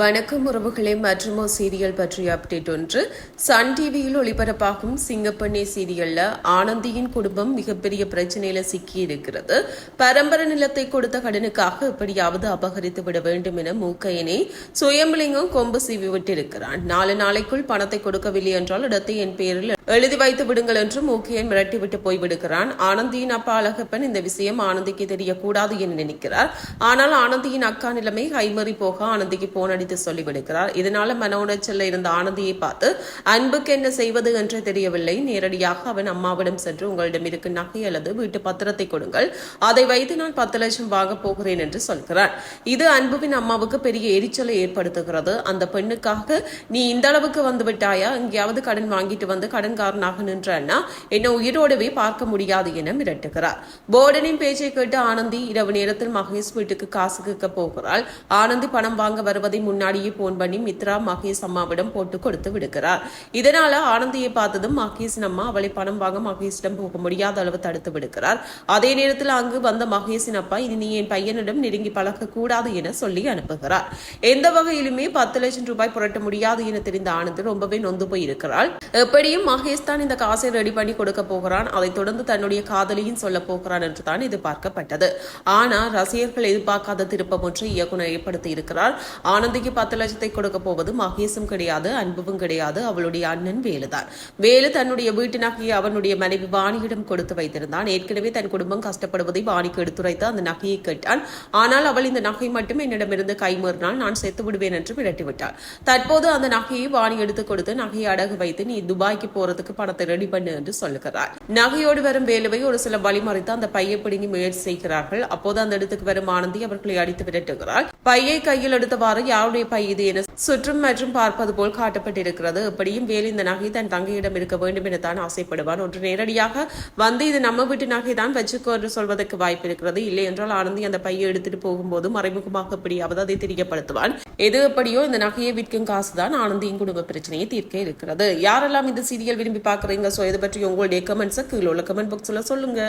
வணக்கம் உறவுகளே மற்றும் சீரியல் பற்றிய அப்டேட் ஒன்று. சன் டிவியில் ஒளிபரப்பாகும் சிங்கப்பண்ணே சீரியல்ல ஆனந்தியின் குடும்பம் மிகப்பெரிய பிரச்சனையில சிக்கி இருக்கிறது பரம்பரை நிலத்தை கொடுத்த கடனுக்காக எப்படியாவது அபகரித்து விட வேண்டும் என மூக்கையனை சுயம்பலிங்கம் கொம்பு சீவி விட்டிருக்கிறான். நாலு நாளைக்குள் பணத்தை கொடுக்கவில்லை என்றால் இடத்தை என் பெயரில் எழுதி வைத்து விடுங்கள் என்று மூக்கையன் மிரட்டிவிட்டு போய்விடுகிறான் ஆனந்தியின் அப்பா அழகப்பன் இந்த விஷயம் ஆனந்திக்கு தெரியக்கூடாது என நினைக்கிறார். ஆனால் ஆனந்தியின் அக்கா நிலைமை கைமறி போக ஆனந்திக்கு போன் அடித்து சொல்லிவிடுகிறார் இதனால மன உளைச்சல்ல இருந்த ஆனந்தியை பார்த்து அன்புக்கு என்ன செய்வது என்று தெரியவில்லை. நேரடியாக அவன் அம்மாவிடம் சென்று உங்களிடம் இருக்கு நகை அல்லது வீட்டு பத்திரத்தை கொடுங்கள். அதை வைத்து நான் பத்து லட்சம் வாங்க போகிறேன் என்று சொல்கிறார். இது அன்புவின் அம்மாவுக்கு பெரிய எரிச்சலை ஏற்படுத்துகிறது. அந்த பெண்ணுக்காக நீ இந்த அளவுக்கு வந்து விட்டாயா? எங்கேயாவது கடன் வாங்கிட்டு வந்து கடன்காரனாக நின்றன்னா என்னை உயிரோடவே பார்க்க முடியாது என மிரட்டுகிறார். போர்டனின் பேச்சை கேட்டு ஆனந்தி இரவு நேரத்தில் மகேஷ் வீட்டுக்கு காசு கேட்க போகிறாள். ஆனந்தி பணம் வாங்க வருவதை முன் முன்னாடியே போன் பண்ணி மித்ரா மகேஷ் அம்மாவிடம் போட்டு கொடுத்து விடுகிறார். இதனால ஆனந்தியை பார்த்ததும் மகேஷ் அம்மா அவளை பணம் வாங்க மகேஷிடம் போக முடியாத அளவு தடுத்து விடுகிறார். அதே நேரத்தில் அங்கு வந்த மகேஷின் அப்பா இனி நீ என் பையனிடம் நெருங்கி பழக கூடாது என சொல்லி அனுப்புகிறார். எந்த வகையிலுமே பத்து லட்சம் ரூபாய் புரட்ட முடியாது என தெரிந்த ஆனந்த் ரொம்பவே நொந்து போயிருக்கிறாள். எப்படியும் மகேஷ் தான் இந்த காசை ரெடி பண்ணி கொடுக்க போகிறான். அதைத் தொடர்ந்து தன்னுடைய காதலியும் சொல்ல போகிறான் என்று தான் எதிர்பார்க்கப்பட்டது. ஆனால் ரசிகர்கள் எதிர்பார்க்காத திருப்பம் ஒன்று இயக்குனர் ஏற்படுத்தி இருக்கிறார். ஆனந்திக்கு பத்து லட்சத்தை கொடுக்க போவது மகேஷும் கிடையாது அன்புவும் கிடையாது அவளுடைய அண்ணன் வேலுதான். வேலு தன்னுடைய வீட்டு நகையை அவனுடைய மனைவி வாணியிடம் கொடுத்து வைத்திருந்தான். ஏற்கனவே தன் குடும்பம் கஷ்டப்படுவதை வாணிக்கு எடுத்துரைத்து அந்த நகையை கேட்டான். ஆனால் அவள் இந்த நகை மட்டும் என்னிடமிருந்து கைமறினால் நான் செத்து விடுவேன் என்று விரட்டிவிட்டாள். தற்போது அந்த நகையை வாணி எடுத்து கொடுத்து நகையை அடகு வைத்து நீ துபாய்க்கு போறதுக்கு பணத்தை ரெடி பண்ணு என்று சொல்லுகிறார். நகையோடு வரும் வேலுவை ஒரு சில வழிமறைத்து அந்த பையை பிடுங்கி முயற்சி செய்கிறார்கள். அப்போது அந்த இடத்துக்கு வரும் ஆனந்தி அவர்களை அடித்து விரட்டுகிறார் பையை கையில் எடுத்தவாறு யாருடைய பை இது என சுற்றும் மற்றும் பார்ப்பது போல் காட்டப்பட்டிருக்கிறது. எப்படியும் வேலு இந்த நகை தன் தங்கையிடம் இருக்க வேண்டும் என தான் ஆசைப்படுவான். ஒன்று நேரடியாக வந்து இது நம்ம வீட்டு நகை தான் வச்சுக்கோ என்று சொல்வதற்கு வாய்ப்பு இருக்கிறது இல்லை என்றால் ஆனந்தி அந்த பையை எடுத்துட்டு போகும்போது மறைமுகமாக எப்படியாவது அதை தெரியப்படுத்துவான். எது எப்படியோ இந்த நகையை விற்கும் காசு தான் ஆனந்தியின் குடும்ப பிரச்சனையை தீர்க்க இருக்கிறது. யாரெல்லாம் இந்த சீரியல் விரும்பி பார்க்குறீங்க? ஸோ இதை பற்றி உங்களுடைய கமெண்ட்ஸை கீழே உள்ள கமெண்ட் பாக்ஸில் சொல்லுங்க.